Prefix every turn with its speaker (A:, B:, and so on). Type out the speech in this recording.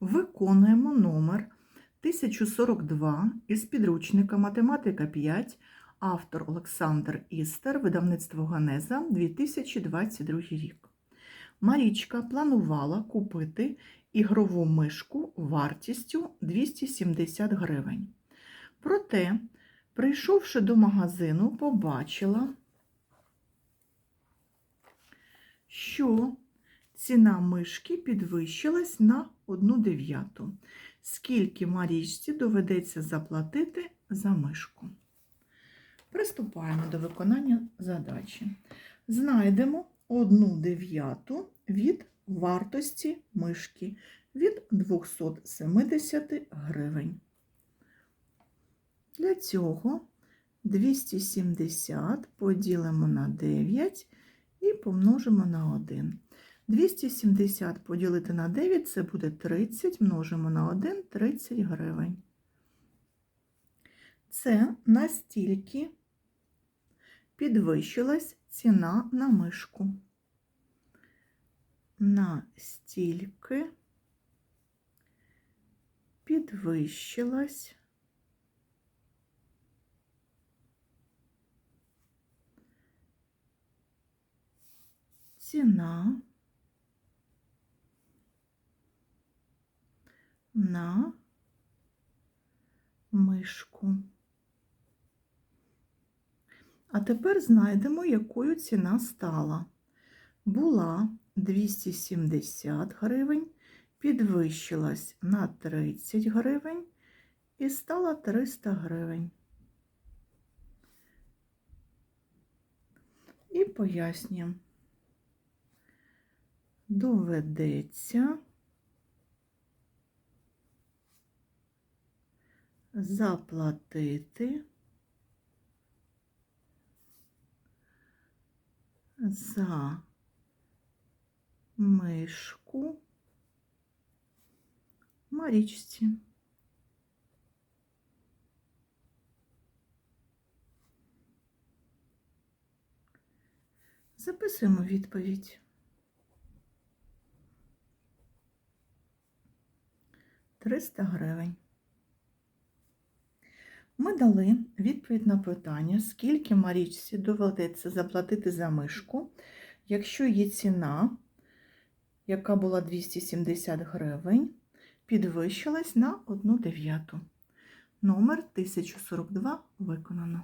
A: Виконуємо номер 1042 із підручника Математика 5, автор Олександр Істер, видавництво Ганеза, 2022 рік. Марічка планувала купити ігрову мишку вартістю 270 гривень. Проте, прийшовши до магазину, побачила, що ціна мишки підвищилась на 1 дев'яту. Скільки Марічці доведеться заплатити за мишку? Приступаємо до виконання задачі. Знайдемо 1 дев'яту від вартості мишки від 270 гривень. Для цього 270 поділимо на 9 і помножимо на 1. 270 поділити на 9 це буде 30, множимо на 1 30 гривень. Це настільки підвищилась ціна на мишку. Настільки підвищилась ціна на мишку. А тепер знайдемо, якою ціна стала. Була 270 гривень, підвищилась на 30 гривень і стала 300 гривень. І пояснюємо. Доведеться заплатити за мишку Марічці. Записуємо відповідь. 300 гривень. Ми дали відповідь на питання, скільки Марічці доведеться заплатити за мишку, якщо її ціна, яка була 270 гривень, підвищилась на 1 дев'яту. Номер 1042 виконано.